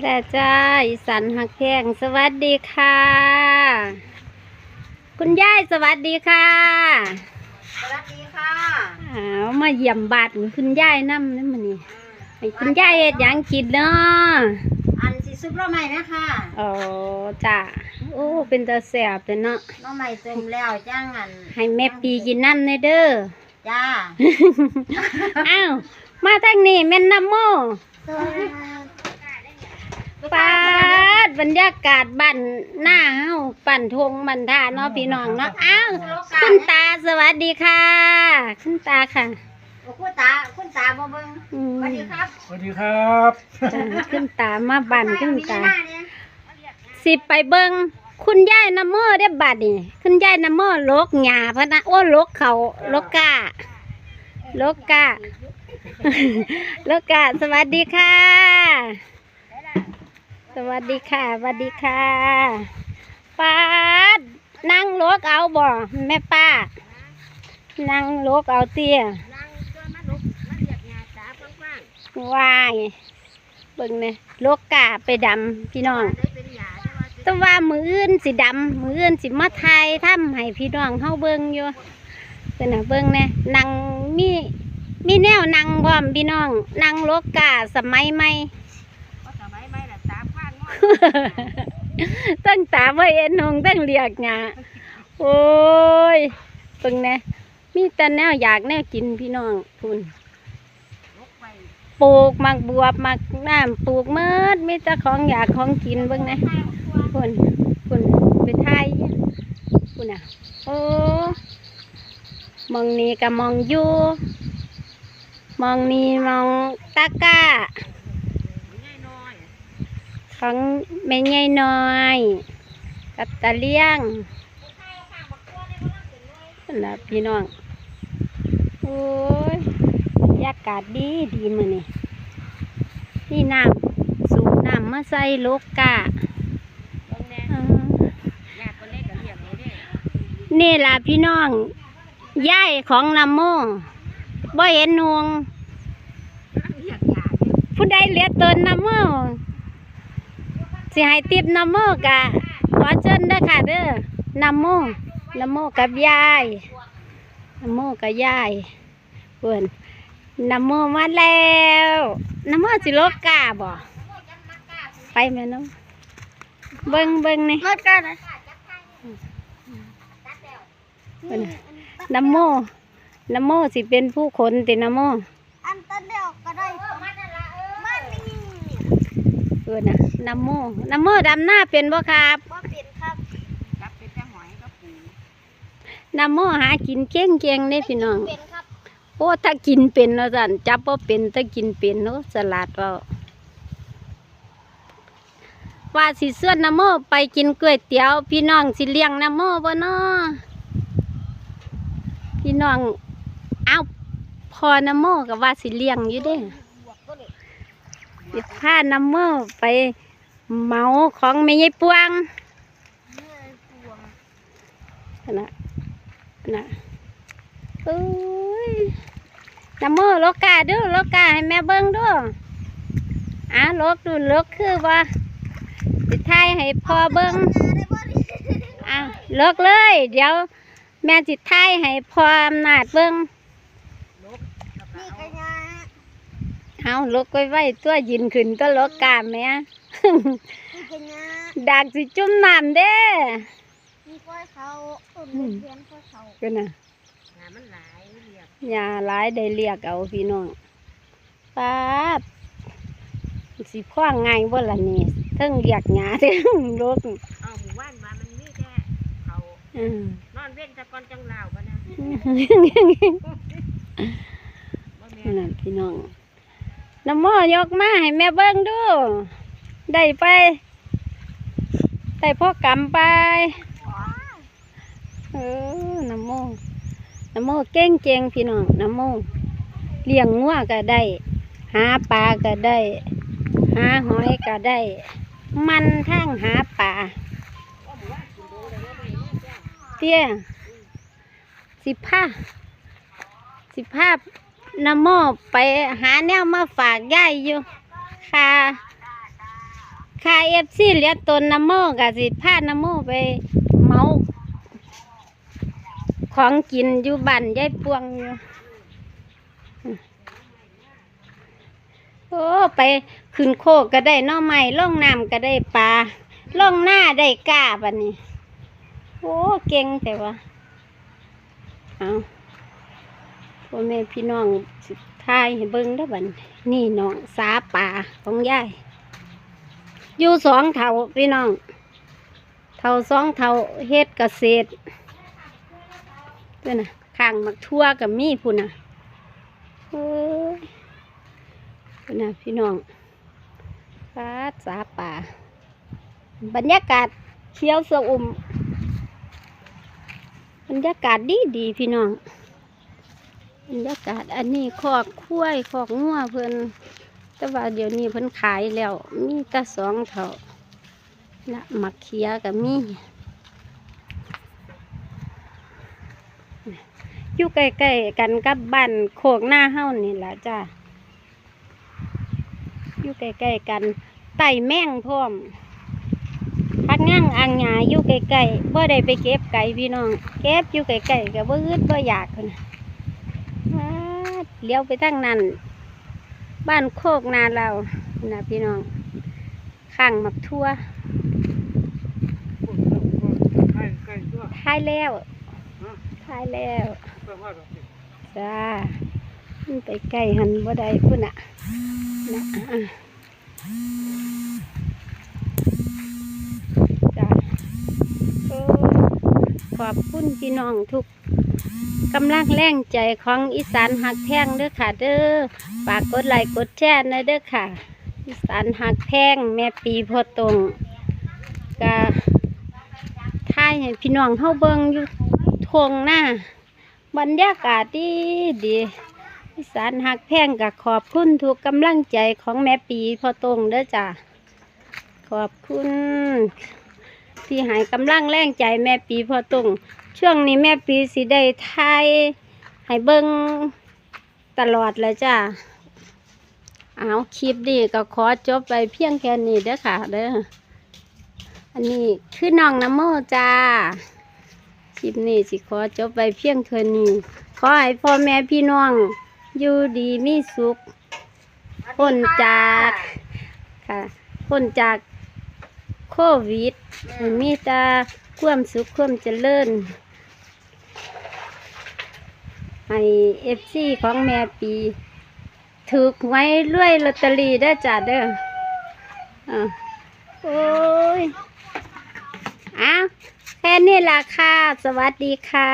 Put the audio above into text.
แต่จ้าอีสันหักแพงสวัสดีค่ะ คุณยายสวัสดีค่ะสวัสดีค่ะอ้าวมาเยี่ยมบาดคุณยายน้ำนั่นมันนี่ให้คุณยายเฮ็ดหยังกินเนาะอันสิซุปเราใหม่นะคะอ๋อจ้าโอ้เป็นตาแสบเลยเนาะเราใหม่ต้มแล้วจ้างอันให้แม่ปีกินน้ำในเด้อ จ้าอ้าวมาทางนี้แม่นน้ำโมปาดบรรยากาศบ้านหน้าเฮาปั่นทงบันทาเนาะพี่น้องเนาะอ้าวคุณตาสวัสดีค่ะคุณตาค่ะโอ้คุณตาคุณตาบ่เบิ่งอืสมวัสดีครับสวัสดีครับจ้ะคุณตามาบ้านคุณตามีหน้เนี่ยสิไปเบิง คุณยายน้ำโมได้บัดนี่คุณยายน้ำโมลกหญ้าพะนะโอ้ลกเขาลกกาลกกาลกกาสวัสดีค่ะ สวัสดีค่ะสวัสดีค่ะป้าดนั่งลกเอาบ่แม่ป้า นั่งลกเอาเตี้ยวายเบิ่งเนี่ยลกกาไปดำพี่น้อง แต่ว่ามืออื่นสิดำมืออื่นสิมาไทยทำให้พี่น้องเฮาเบิ่งอยู่เป็นน่ะเบิ่งแน่นั่งมีมีแนวนั่งพร้อมพี่น้องนั่งโลกกาสมัยใหม่ตั้งตาไว้เอ็นหงตั้งเรียกหยาโอ้ยเบิ่งแน่มีแต่แนวอยากแนวกินพี่น้องคุณปลูกมักบวบมักน้ำปลูกเมิดมีแต่ของอยากของกินเบิ่งแน่ คุณคุณไปไทยคุณอะโอ้มองนี้กับมองยูมองนี้มองตะก้าของแม่ใหญ่น้อย กับตาเลี้ยงนั่นนะพี่น้อง โอ้ยยากาศดีดีมือนี่นี่น้ำสูบน้ำมาใส่โลกกา อ่า นี่ล่ะพี่น้องย่ายของนำโมบ่เห็นนวงผู้ใดเหลือตนนำโมสิให้ติบนำโมกะขอเชิญเด้อค่ะเด้อนำโมนำโมกับยายนำโมกับยายเพื่อนนำโมมาแล้วนำโมสิโลกกาบ่ไปแม่น้องเบิ่งเบิ่งนี่รถกันนะ เพิ่นน่ะน้ำโมน้ำโมสิเป็นผู้คนติน้ำโมอันตันเดียวก็ได้มันนี่เพื่อนน่ะน้ำโมน้ำโมดำหน้าเป็นบ่ครับบ่เป็นครับรับเป็นแต่หอยก็ปูน้ำโมหากินเก่งเก่งๆเด้พี่น้องเป็นครับโอ้ถ้ากินเป็นเนาะสันจับบ่เป็นถ้ากินเป็นเนาะสลัดเว่าว่าสิเสื้อนน้ำโมไปกินก๋วยเตี๋ยว พี่น้องสิเลี้ยงน้ำโมบ่เนาะ พี่น้องเอาพอน้ำโมกับว่าสิเลี้ยงอยู่เด้สิพาน้ำมอไปเมาของแม่ยายปวงนะนะเอ้ยน้ำมื่อลกกาดูลกกาให้แม่เบิ้งดูอะลกดูลกคือว่าสิทายให้พ่อเบิ้งอะลกเลย เดี๋ยว แม่สิทายให้พ่ออำนาจเบิ้งนี่ก็ยาเอาลกไว้ไว้ตัวยินขึ้นตัวลกกาแม่ นี่ก็ยาดักสิจุ่มน้ำเด้มีก้อยเขาต้นเพียนก้อยเขาก็น่ะงามันหลายเรียกยาหลายได้เรียกเอาพี่น้องป้าดสิคว้างไงายบ่ล่ะนี่เทั้งเรียกหยาเทั้งลกเอาหมู่บ้านมามันมีแค่เขา อืมน อนเว้นตะกอนจังลาวกันนะนั่นพี่น้องน้ำหม้อยกมาให้แม่เบิ้งดู ได้ไป ได้พ่อกำไปเออน้ำโมน้ำโมเก่งเก่งพี่น้องน้ำโมเลี้ยงงัวก็ได้ หาปลาก็ได้ หาหอยก็ได้ มันทั้งหาปลา เตี้ยสิบห้าสิบห้าน้ำโมไปหาแนวมาฝากย่ายอยู่ค่ะค่ะเอฟซีเหลียตนน้ำโมกะสิพาน้ำโมไปเมา ของกินอยู่บ้านยายปวงอยู่โอ้ไปขึ้นโคกก็ได้น้อไม้ล่องน้ำก็ได้ปลาล่องหน้าได้กาบันนี้ โอ้เก่งแต่ว่าเอาพ่อแม่พี่น้องสุดท้ายให้เบิ้งได้บันนี่น้องสาป่าของยายอยู่สองเท่าพี่น้องเท่าสองเท่าเฮ็ดเกษตรเพื่อนะข้างมักทั่วกับมีพุ่นน่ะเอ้ยพุ่นนะพี่น้องฟาสาป่าบรรยากาศเขียวสะอุ่ม บรรยากาศดีดีพี่น้องบรรยากาศอันนี้คอกคุ้ยคอกงัวเพิ่นแต่ว่าเดี๋ยวนี้เพิ่นขายแล้ว มีแต่สองเท่านะมักเขียกับมีอยู่ใกล้ๆกันกับบ้านโคกหน้าเฮ้านี่แหละจ้าอยู่ใกล้ๆกันไต่แม่งพร้อมพักนั่ง อ่างหยาอยู่ไกลๆบ่ได้ไปเก็บไก่พี่น้อง เก็บอยู่ไกลๆก็บ่อึดบ่อยากคนนะเลี้ยวไปทางนั้น บ้านโคกนาเรานะพี่น้องข้างมักทั่วท้ายแล้วท้ายแล้วจ้ามันไปใกลหันบ่ได้พุ่นน่ะนะอะจ้าโอ้ ขอบคุณพี่น้องทุกกำลังแรงใจของอีสานหักแพงเด้อค่ะ เด้อฝากกดไลค์กดแชร์นะเด้อค่ะ อีสานหักแพงแม่ปีพอตรงกะท่ายให้พี่น้องเฮาเบิงอยู่ทงหน้าบรรยากาศดีดีอีสานหักแพงกับขอบคุณทุกกำลังใจของแม่ปีพอตรงเด้อจ้ะขอบคุณ ที่หายกำลังแรงใจแม่ปีพอตรงช่วงนี้แม่ปีสิได้ทายให้เบิ้งตลอดเลยจ้ะเอาคลิปดีก็ขอจบไปเพียงแค่นี้เด้อค่ะเด้ออันนี้คือน้องน้ำโมจ้าคลิปนี้สิขอจบไปเพียงเท่านี้ขอให้พ่อแม่พี่น้องอยู่ดีมีสุขพ้นจากค่ะพ้นจาก โควิดให้มีแต่ความสุขความเจริญให้เอฟซีของแม่ปีถูกไว้รวยลอตเตอรี่ได้อจ้าเด้ออะโอ้ยอ้าวแค่นี้ล่ะค่ะ สวัสดีค่ะ